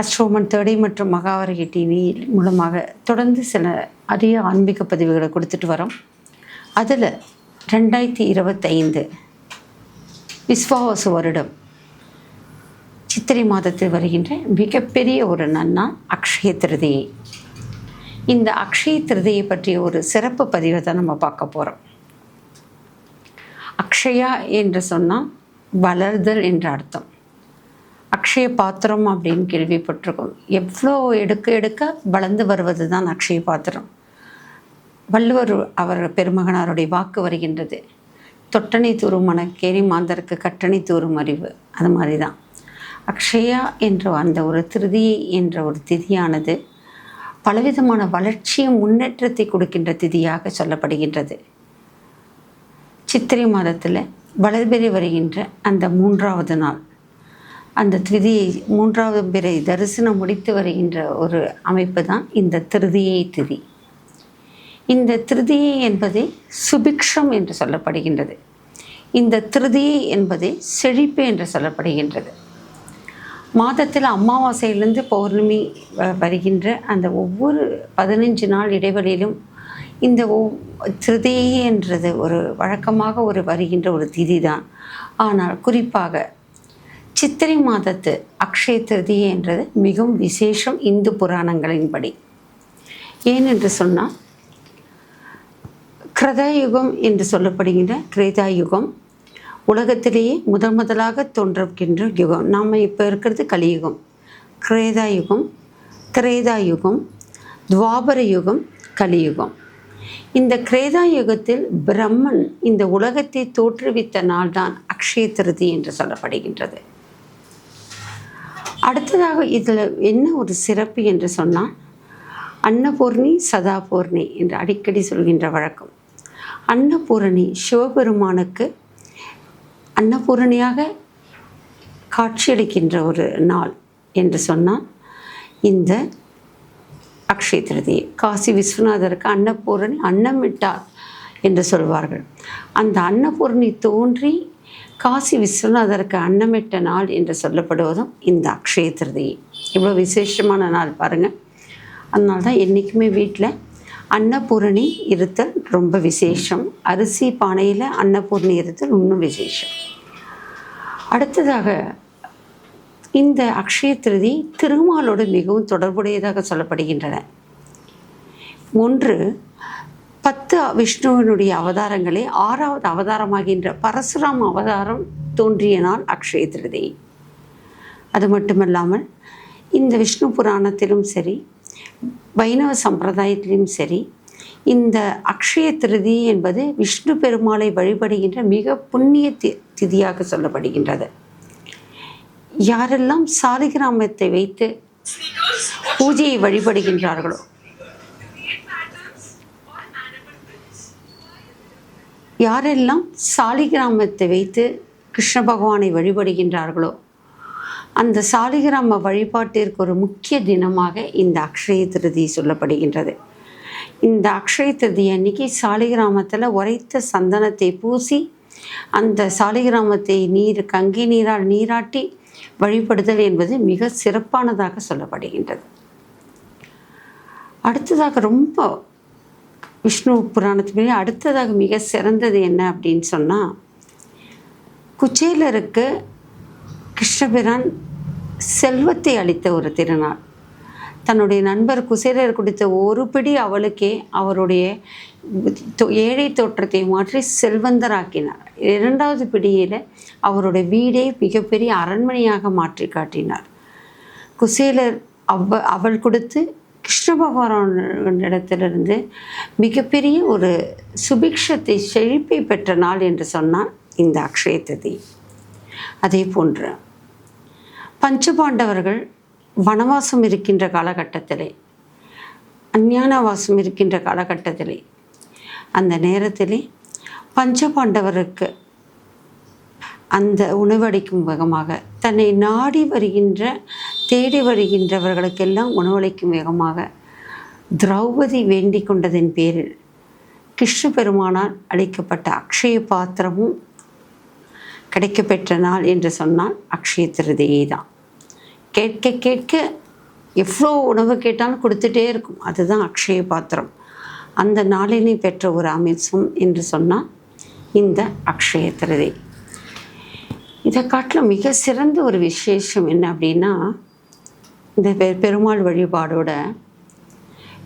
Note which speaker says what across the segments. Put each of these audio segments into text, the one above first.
Speaker 1: அஸ்ட்ரோமன் தேடை மற்றும் மகாவரகி டிவி மூலமாக தொடர்ந்து சில அரிய ஆன்மீக பதிவுகளை கொடுத்துட்டு வரோம். அதில் ரெண்டாயிரத்தி இருபத்தைந்து விஸ்வாவாச வருடம் சித்திரை மாதத்தில் வருகின்ற மிகப்பெரிய ஒரு நன்னா அக்ஷய திருதியை. இந்த அக்ஷய திருதியை பற்றிய ஒரு சிறப்பு பதிவை தான் நம்ம பார்க்க போகிறோம் அக்ஷயா என்று சொன்னால் வளர்தல் என்ற அர்த்தம். அக்ஷய பாத்திரம் அப்படின்னு கேள்விப்பட்டிருக்கோம். எவ்வளோ எடுக்க எடுக்க வளர்ந்து வருவது தான் அக்ஷய பாத்திரம் வள்ளுவர் அவர் பெருமகனாருடைய வாக்கு வருகின்றது. தொட்டனை தூரும் மனக்கேரி மாந்தருக்கு கட்டணை தூரும் அறிவு. அது மாதிரி தான் அக்ஷயா என்ற அந்த ஒரு திருதி என்ற ஒரு திதியானது பலவிதமான வளர்ச்சியும் முன்னேற்றத்தை கொடுக்கின்ற திதியாக சொல்லப்படுகின்றது. சித்திரை மாதத்தில் வளர்பெறி வருகின்ற அந்த மூன்றாவது நாள். அந்த திருதியை மூன்றாவது பிறை தரிசனம் முடித்து வருகின்ற ஒரு அமைப்பு தான் இந்த திருதியை திதி. இந்த திருதியை என்பதே சுபிக்ஷம் என்று சொல்லப்படுகின்றது. இந்த திருதியை என்பதே செழிப்பு என்று சொல்லப்படுகின்றது. மாதத்தில் அமாவாசையிலிருந்து பௌர்ணமி வ- வருகின்ற அந்த ஒவ்வொரு பதினஞ்சு நாள் இடைவெளியிலும் இந்த ஒவ் திருதியை என்றது ஒரு வழக்கமாக ஒரு வருகின்ற ஒரு திதி தான் ஆனால் குறிப்பாக சித்திரை மாதத்து அக்ஷய திருதியை என்றது மிகவும் விசேஷம் இந்து புராணங்களின்படி. ஏனென்று சொன்னால் கிரதாயுகம் என்று சொல்லப்படுகின்ற கிரேதாயுகம் உலகத்திலேயே முதன் முதலாக தோன்றுகின்ற யுகம். நாம் இப்போ இருக்கிறது கலியுகம். கிரேதாயுகம் திரேதாயுகம் துவாபர யுகம் கலியுகம். இந்த கிரேதா யுகத்தில் பிரம்மன் இந்த உலகத்தை தோற்றுவித்த நாள்தான் அக்ஷய திருதி என்று சொல்லப்படுகின்றது. அடுத்ததாக இதில் என்ன ஒரு சிறப்பு என்று சொன்னால் அன்னபூர்ணி சதாபூர்ணி என்று அடிக்கடி சொல்கின்ற வழக்கம். அன்னபூரணி சிவபெருமானுக்கு அன்னபூரணியாக காட்சியளிக்கின்ற ஒரு நாள் என்று சொன்னால் இந்த அக்ஷய திருதி. காசி விஸ்வநாதருக்கு அன்னபூரணி அன்னமிட்டார் என்று சொல்வார்கள். அந்த அன்னபூரணி தோன்றி காசி விஸ்வநாதருக்கு அன்னமிட்ட நாள் என்று சொல்லப்படுவதும் இந்த அக்ஷய திருதி. இவ்வளோ விசேஷமான நாள் பாருங்கள் அதனால தான் என்றைக்குமே வீட்டில் அன்னபூரணி இருத்தல் ரொம்ப விசேஷம். அரிசி பானையில் அன்னபூரணி இருத்தல் இன்னும் விசேஷம். அடுத்ததாக இந்த அக்ஷய திருதி திருமாலோடு மிகவும் தொடர்புடையதாக சொல்லப்படுகின்றன. ஒன்று பத்து விஷ்ணுவினுடைய அவதாரங்களே ஆறாவது அவதாரமாகின்ற பரசுராம் அவதாரம் தோன்றிய நாள் அக்ஷய திருதி. அது மட்டுமல்லாமல் இந்த விஷ்ணு புராணத்திலும் சரி வைணவ சம்பிரதாயத்திலும் சரி இந்த அக்ஷய திருதி என்பது விஷ்ணு பெருமாளை வழிபடுகின்ற மிக புண்ணிய தி திதியாக சொல்லப்படுகின்றது. யாரெல்லாம் சாலிகிராமத்தை வைத்து பூஜையை வழிபடுகின்றார்களோ யாரெல்லாம் சாலிகிராமத்தை வைத்து கிருஷ்ண பகவானை வழிபடுகின்றார்களோ அந்த சாலிகிராம வழிபாட்டிற்கு ஒரு முக்கிய தினமாக இந்த அக்ஷய திருதி சொல்லப்படுகின்றது. இந்த அக்ஷய திருதி அன்னைக்கு சாலிகிராமத்தில் உரைத்த சந்தனத்தை பூசி அந்த சாலிகிராமத்தை நீர் கங்கி நீரால் நீராட்டி வழிபடுதல் என்பது மிக சிறப்பானதாக சொல்லப்படுகின்றது. அடுத்ததாக ரொம்ப விஷ்ணு புராணத்துக்கு அடுத்ததாக மிக சிறந்தது என்ன அப்படின்னு சொன்னால் குச்சேலருக்கு கிருஷ்ணபிரான் செல்வத்தை அளித்த ஒரு திருநாள். தன்னுடைய நண்பர் குசேலர் கொடுத்த ஒரு பிடி அவளுக்கே அவருடைய ஏழை தோற்றத்தை மாற்றி செல்வந்தராக்கினார். இரண்டாவது பிடியில் அவருடைய வீடே மிகப்பெரிய அரண்மனையாக மாற்றி காட்டினார். குசேலர் அவ அவள் கொடுத்து கிருஷ்ண பகவானிடத்திலிருந்து மிகப்பெரிய ஒரு சுபிக்ஷத்தை செழிப்பை பெற்ற நாள் என்று சொன்னால் இந்த அக்ஷய திதி. அதே போன்று பஞ்சபாண்டவர்கள் வனவாசம் இருக்கின்ற காலகட்டத்திலே அஞ்ஞானவாசம் இருக்கின்ற காலகட்டத்திலே அந்த நேரத்திலே பஞ்சபாண்டவருக்கு அந்த உணவளிக்கும் விதமாக தன்னை நாடி வருகின்ற தேடி வருகின்றவர்களுக்கெல்லாம் உணவளிக்கும் வேகமாக திரௌபதி வேண்டி கொண்டதின் பேரில் கிருஷ்ண பெருமானால் அளிக்கப்பட்ட அக்ஷய பாத்திரமும் கிடைக்கப்பெற்ற நாள் என்று சொன்னால் அக்ஷய திருதியை தான் கேட்க கேட்க எவ்வளோ உணவு கேட்டாலும் கொடுத்துட்டே இருக்கும். அதுதான் அக்ஷய பாத்திரம். அந்த நாளினை பெற்ற ஒரு அமைச்சம் என்று சொன்னால் இந்த அக்ஷய திருதி இதை காட்டிலும் மிக சிறந்த ஒரு விசேஷம் என்ன அப்படின்னா இந்த பெ பெருமாள் வழிபாடோட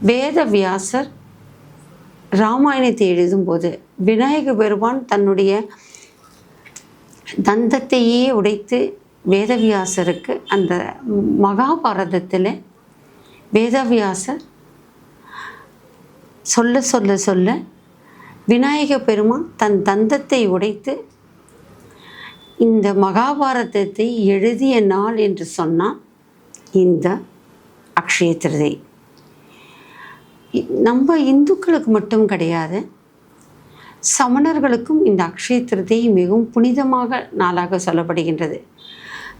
Speaker 1: வேத வியாசர் ராமாயணத்தை எழுதும்போது விநாயக பெருமான் தன்னுடைய தந்தத்தையே உடைத்து வேதவியாசருக்கு அந்த மகாபாரதத்தில் வேதவியாசர் சொல்ல சொல்ல சொல்ல விநாயக பெருமான் தன் தந்தத்தை உடைத்து இந்த மகாபாரதத்தை எழுதிய நாள் என்று சொன்னால் இந்த அக்ஷய திருதை நம்ம இந்துக்களுக்கு மட்டும் கிடையாது சமணர்களுக்கும் இந்த அக்ஷய திருதை மிகவும் புனிதமாக நாளாக சொல்லப்படுகின்றது.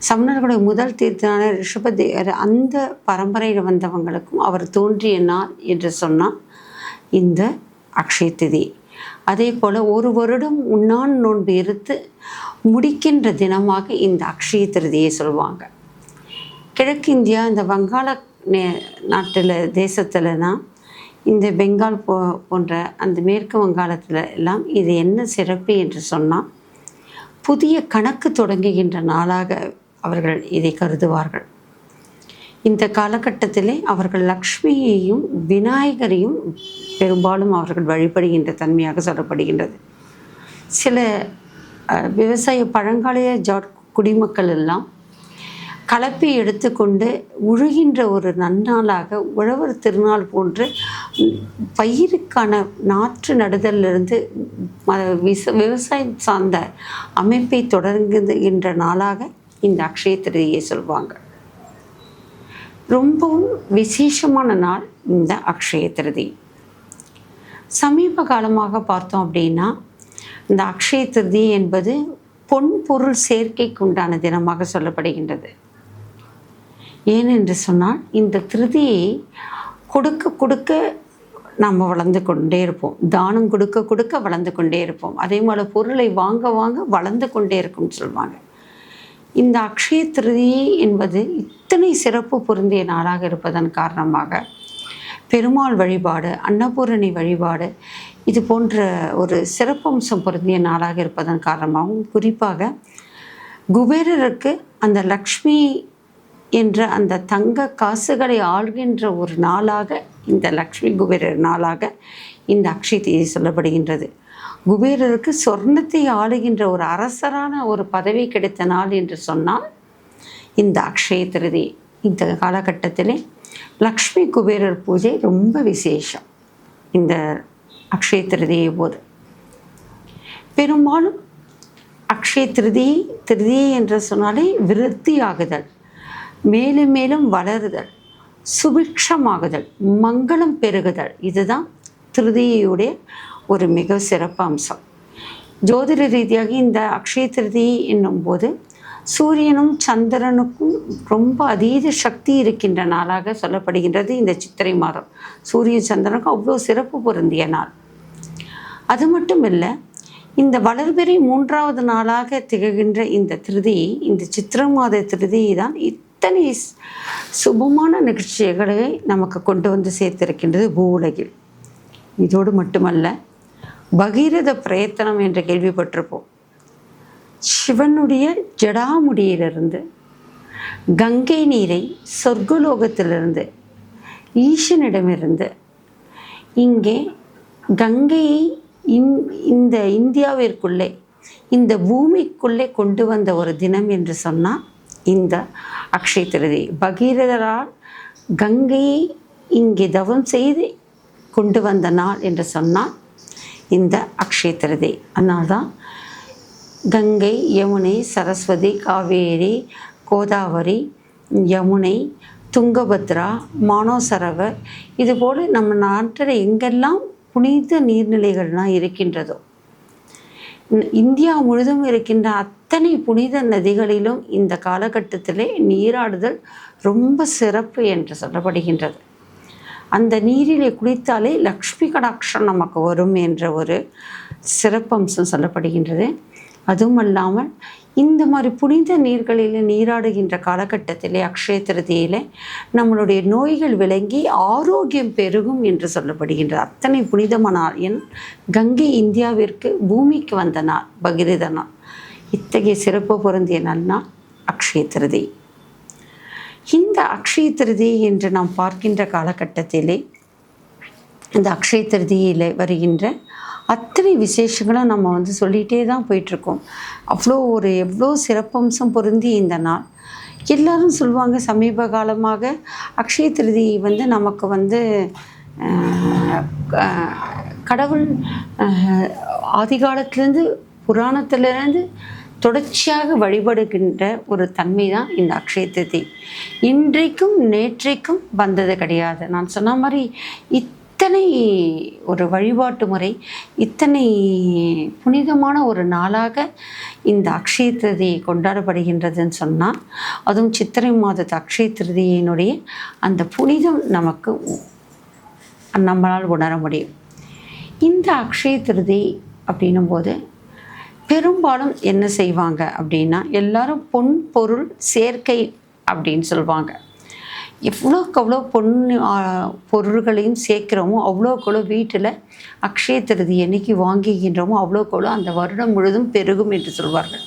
Speaker 1: சமணர்களுடைய முதல் தீர்த்தனான ரிஷபதேவர் அந்த பரம்பரையில் வந்தவங்களுக்கும் அவர் தோன்றிய நாள் என்று சொன்னால் இந்த அக்ஷய திதி அதே போல் ஒரு வருடம் உண்ணான் நோன்பு இருத்து முடிக்கின்ற தினமாக இந்த அக்ஷய திருதியை சொல்லுவாங்க. கிழக்கிந்தியா இந்த வங்காள நே நாட்டில் தேசத்தில் தான் இந்த பெங்கால் போ போன்ற அந்த மேற்கு வங்காளத்தில் எல்லாம் இது என்ன சிறப்பு என்று சொன்னால் புதிய கணக்கு தொடங்குகின்ற நாளாக அவர்கள் இதை கருதுவார்கள். இந்த காலகட்டத்திலே அவர்கள் லக்ஷ்மியையும் விநாயகரையும் பெரும்பாலும் அவர்கள் வழிபடுகின்ற தன்மையாக சொல்லப்படுகின்றது. சில விவசாய பழங்காலைய ஜாட் குடிமக்கள் எல்லாம் கலப்பை எடுத்துக்கொண்டு உழுகின்ற ஒரு நன்னாளாக உழவர் திருநாள் போன்று பயிருக்கான நாற்று நடுதலிருந்து ம- விச விவசாயம் சார்ந்த அமைப்பை தொடங்குகின்ற நாளாக இந்த அக்ஷய திருதியை சொல்வாங்க. ரொம்பவும் விசேஷமான நாள் இந்த அக்ஷய திருதி. சமீப காலமாக பார்த்தோம் அப்படின்னா இந்த அக்ஷய திருதி என்பது பொன் பொருள் சேர்க்கைக்கு உண்டான தினமாக சொல்லப்படுகின்றது. ஏனென்று சொன்னால் இந்த திருதியை கொடுக்க கொடுக்க நம்ம வளர்ந்து கொண்டே இருப்போம். தானம் கொடுக்க கொடுக்க வளர்ந்து கொண்டே இருப்போம். அதே போல் பொருளை வாங்க வாங்க வளர்ந்து கொண்டே இருக்கும்னு சொல்லுவாங்க இந்த அக்ஷய திருதி என்பது இத்தனை சிறப்பு பொருந்திய நாளாக இருப்பதன் காரணமாக பெருமாள் வழிபாடு அன்னபூரணி வழிபாடு இது போன்ற ஒரு சிறப்பம்சம் பொருந்திய நாளாக இருப்பதன் காரணமாகவும் குறிப்பாக குபேரருக்கு அந்த லக்ஷ்மி என்ற அந்த தங்க காசுகளை ஆள்கின்ற ஒரு நாளாக இந்த லக்ஷ்மி குபேரர் நாளாக இந்த அக்ஷய தேதி சொல்லப்படுகின்றது. குபேரருக்கு சொர்ணத்தை ஆளுகின்ற ஒரு அரசரான ஒரு பதவி கிடைத்த நாள் என்று சொன்னால் இந்த அக்ஷய திருதி இந்த காலகட்டத்திலே லக்ஷ்மி குபேரர் பூஜை ரொம்ப விசேஷம். இந்த அக்ஷய திருதியை போது. பெரும்பாலும் அக்ஷய திருதி திருதி என்று சொன்னாலே விருத்தி ஆகுதல் மேலும் மேலும் வளருதல் சுபிக்ஷமாகுதல் மங்களம் பெருகுதல். இதுதான் திருதியுடைய ஒரு மிக சிறப்பு அம்சம். ஜோதிட ரீதியாக இந்த அக்ஷய திருதி என்னும்போது சூரியனும் சந்திரனுக்கும் ரொம்ப அதீத சக்தி இருக்கின்ற நாளாக சொல்லப்படுகின்றது இந்த சித்திரை மாதம். சூரிய சந்திரனுக்கும் அவ்வளோ சிறப்பு பொருந்திய நாள். அது மட்டும் இல்லை இந்த வளர்பிறை மூன்றாவது நாளாக திகழ்கின்ற இந்த திருதி இந்த சித்திர மாத திருதி தான் அத்தனை சுபமான நிகழ்ச்சிகளை நமக்கு கொண்டு வந்து சேர்த்திருக்கின்றது பூ உலகில். இதோடு மட்டுமல்ல பகீரத பிரயத்தனம் என்று கேள்விப்பட்டிருப்போம். சிவனுடைய ஜடாமுடியிலிருந்து கங்கை நீரை சொர்க்கலோகத்திலிருந்து ஈசனிடமிருந்து இங்கே கங்கையை இந் இந்த இந்தியாவிற்குள்ளே இந்த பூமிக்குள்ளே கொண்டு வந்த ஒரு தினம் என்று சொன்னால் இந்த அக்ஷய திருதி. பகீரதரால் கங்கையை இங்கே தவம் செய்து கொண்டு வந்த நாள் என்று சொன்னால் இந்த அக்ஷய திருதி. அதனால்தான் கங்கை யமுனை சரஸ்வதி காவேரி கோதாவரி யமுனை துங்கபத்ரா மானோசரவர் இதுபோல் நம்ம நாட்டில் எங்கெல்லாம் புனித நீர்நிலைகள்லாம் இருக்கின்றதோ இந்தியா முழுதும் இருக்கின்ற அத்தனை புனித நதிகளிலும் இந்த காலகட்டத்திலே நீராடுதல் ரொம்ப சிறப்பு என்று சொல்லப்படுகின்றது. அந்த நீரிலே குளித்தாலே லக்ஷ்மி கடாட்சம் நமக்கு வரும் என்ற ஒரு சிறப்பம்சம் சொல்லப்படுகின்றது. அதுவும் அல்லாமல் இந்த மாதிரி புனித நீர்களில் நீராடுகின்ற காலகட்டத்திலே அக்ஷய திருதியிலே நம்மளுடைய நோய்கள் விளங்கி ஆரோக்கியம் பெருகும் என்று சொல்லப்படுகின்ற அத்தனை புனிதமான நாள் என் கங்கை இந்தியாவிற்கு பூமிக்கு வந்த நாள் பகிரித நாள். இத்தகைய சிறப்பு பொருந்திய நல்நாள் அக்ஷய திருதி. இந்த அக்ஷய திருதி என்று நாம் பார்க்கின்ற காலகட்டத்திலே இந்த அக்ஷய திருதியில் வருகின்ற அத்தனை விசேஷங்களும் நம்ம வந்து சொல்லிகிட்டே தான் போயிட்டுருக்கோம். அவ்வளோ ஒரு எவ்வளோ சிறப்பம்சம் பொருந்தி இந்த நாள். எல்லாரும் சொல்லுவாங்க சமீப காலமாக அக்ஷய திருதி வந்து நமக்கு வந்து கடவுள் ஆதிகாலத்துலேருந்து புராணத்திலேருந்து தொடர்ச்சியாக வழிபடுகின்ற ஒரு தன்மை தான் இந்த அக்ஷய திருதி. இன்றைக்கும் நேற்றைக்கும் வந்தது கிடையாது. நான் சொன்ன மாதிரி இத் இத்தனை ஒரு வழிபாட்டு முறை இத்தனை புனிதமான ஒரு நாளாக இந்த அக்ஷய திருதி கொண்டாடப்படுகின்றதுன்னு சொன்னால் அதுவும் சித்திரை மாதத்து அக்ஷய திருதியினுடைய அந்த புனிதம் நமக்கு நம்மளால் உணர முடியும். இந்த அக்ஷய திருதி அப்படின்னும் போது பெரும்பாலும் என்ன செய்வாங்க அப்படின்னா எல்லாரும் பொன் பொருள் சேர்க்கை அப்படின்னு சொல்லுவாங்க எவ்வளோக்கு அவ்வளோ பொன் பொருள்களையும் சேர்க்குறோமோ அவ்வளோக்கு அவ்வளோ வீட்டில் அக்ஷய திருதி என்னைக்கு வாங்குகின்றோமோ அவ்வளோக்கு அவ்வளோ அந்த வருடம் முழுதும் பெருகும் என்று சொல்வார்கள்.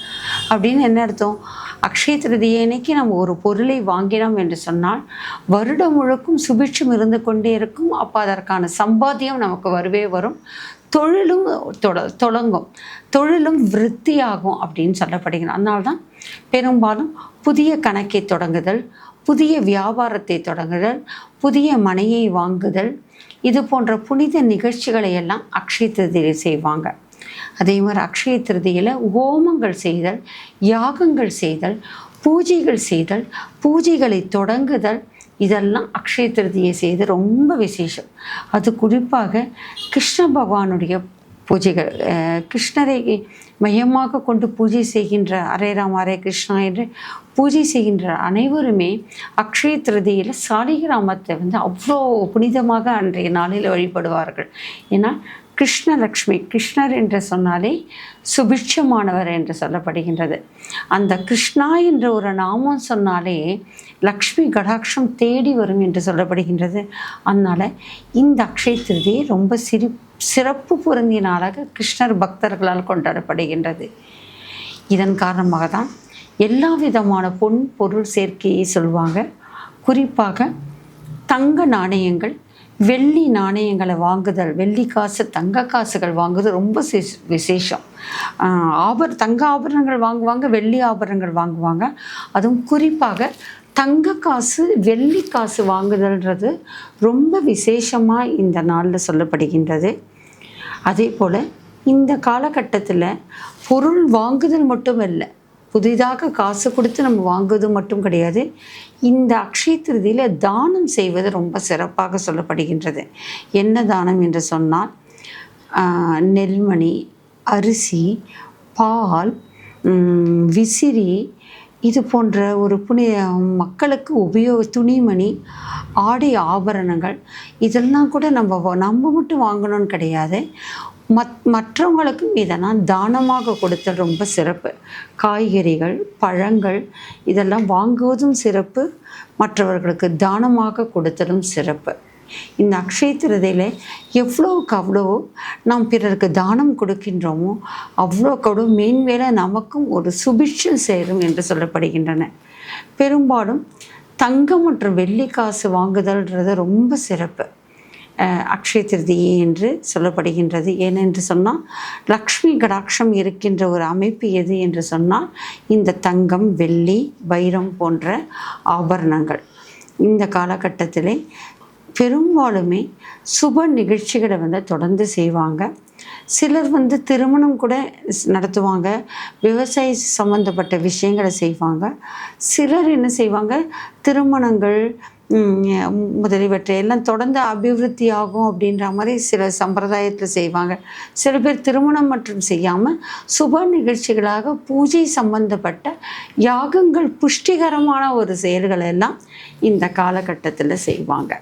Speaker 1: அப்படின்னு என்ன அர்த்தம்? அக்ஷய திருதி அன்னைக்கு நம்ம ஒரு பொருளை வாங்கினோம் என்று சொன்னால் வருடம் முழுக்கும் சுபிட்சம் இருந்து கொண்டே இருக்கும். அப்போ அதற்கான சம்பாத்தியம் நமக்கு வரவே வரும். தொழிலும் தொட தொடங்கும். தொழிலும் விருத்தியாகும் அப்படின்னு சொல்லப்படுகிறது. அதனால்தான் பெரும்பாலும் புதிய கணக்கை தொடங்குதல் புதிய வியாபாரத்தை தொடங்குதல் புதிய மனையை வாங்குதல் இது போன்ற புனித நிகழ்ச்சிகளை எல்லாம் அக்ஷய திருதியில் செய்வாங்க. அதே மாதிரி அக்ஷய திருதியில் ஹோமங்கள் செய்தல் யாகங்கள் செய்தல் பூஜைகள் செய்தல் பூஜைகளை தொடங்குதல் இதெல்லாம் அக்ஷய திருதியை செய்து ரொம்ப விசேஷம். அது குறிப்பாக கிருஷ்ண பகவானுடைய பூஜைகள். கிருஷ்ணரை மையமாக கொண்டு பூஜை செய்கின்ற அரே ராம் அரே கிருஷ்ணா என்று பூஜை செய்கின்ற அனைவருமே அக்ஷய திருதியில் சாலிகிராமத்தை வந்து அவ்வளோ புனிதமாக அன்றைய நாளில் வழிபடுவார்கள். ஏன்னா கிருஷ்ணலக்ஷ்மி கிருஷ்ணர் என்று சொன்னாலே சுபிட்சமானவர் என்று சொல்லப்படுகின்றது. அந்த கிருஷ்ணா என்ற ஒரு நாமம் சொன்னாலே லக்ஷ்மி கடாட்சம் தேடி வரும் என்று சொல்லப்படுகின்றது. அதனால் இந்த அக்ஷய திருதியை ரொம்ப சிரி சிறப்பு பொருந்திய நாளாக கிருஷ்ணர் பக்தர்களால் கொண்டாடப்படுகின்றது. இதன் காரணமாக தான் எல்லா விதமான பொன் பொருள் சேர்க்கையை சொல்லுவாங்க குறிப்பாக தங்க நாணயங்கள் வெள்ளி நாணயங்களை வாங்குதல் வெள்ளி காசு தங்க காசுகள் வாங்குதல் ரொம்ப விசேஷம். ஆபர் ஆபர தங்க ஆபரணங்கள் வாங்குவாங்க வெள்ளி ஆபரணங்கள் வாங்குவாங்க. அதுவும் குறிப்பாக தங்க காசு வெள்ளி காசு வாங்குதல்ன்றது ரொம்ப விசேஷமாக இந்த நாளில் சொல்லப்படுகின்றது. அதே போல் இந்த காலகட்டத்தில் பொருள் வாங்குதல் மட்டும் இல்லை புதிதாக காசு கொடுத்து நம்ம வாங்குவது மட்டும் கிடையாது இந்த அக்ஷய திருதியில் தானம் செய்வது ரொம்ப சிறப்பாக சொல்லப்படுகின்றது. என்ன தானம் என்று சொன்னால் நெல்மணி அரிசி பால் விசிறி இது போன்ற ஒரு புனித மக்களுக்கு உபயோக துணிமணி ஆடை ஆபரணங்கள் இதெல்லாம் கூட நம்ம நம்ம மட்டும் வாங்கணும்னு கிடையாது. மத் மற்றவங்களுக்கும் இதெல்லாம் தானமாக கொடுத்தல் ரொம்ப சிறப்பு. காய்கறிகள் பழங்கள் இதெல்லாம் வாங்குவதும் சிறப்பு. மற்றவர்களுக்கு தானமாக கொடுத்தலும் சிறப்பு. இந்த அக்ஷய திருதியில் எவ்வளோவுக்கு அவ்வளோ நாம் பிறருக்கு தானம் கொடுக்கின்றோமோ அவ்வளோக்கு அவ்வளோ மேன்மேல நமக்கும் ஒரு சுபிட்சம் சேரும் என்று சொல்லப்படுகின்றன. பெரும்பாலும் தங்கம் மற்றும் வெள்ளி காசு வாங்குதல்ன்றது ரொம்ப சிறப்பு. அக்ஷய திருதியை என்று சொல்லப்படுகின்றது. ஏனென்று சொன்னால் லக்ஷ்மி கடாட்சம் இருக்கின்ற ஒரு அமைப்பு எது என்று சொன்னால் இந்த தங்கம் வெள்ளி வைரம் போன்ற ஆபரணங்கள். இந்த காலகட்டத்திலே பெரும்பாலுமே சுப நிகழ்ச்சிகளை வந்து தொடர்ந்து செய்வாங்க. சிலர் வந்து திருமணம் கூட நடத்துவாங்க. விவசாய சம்மந்தப்பட்ட விஷயங்களை செய்வாங்க. சிலர் என்ன செய்வாங்க? திருமணங்கள் முதலியவற்றை எல்லாம் தொடர்ந்து அபிவிருத்தி ஆகும் அப்படின்ற மாதிரி சில சம்பிரதாயத்தில் செய்வாங்க. சில பேர் திருமணம் மற்றும் செய்யாமல் சுப நிகழ்ச்சிகளாக பூஜை சம்பந்தப்பட்ட யாகங்கள் புஷ்டிகரமான ஒரு செயல்களை எல்லாம் இந்த காலகட்டத்தில் செய்வாங்க.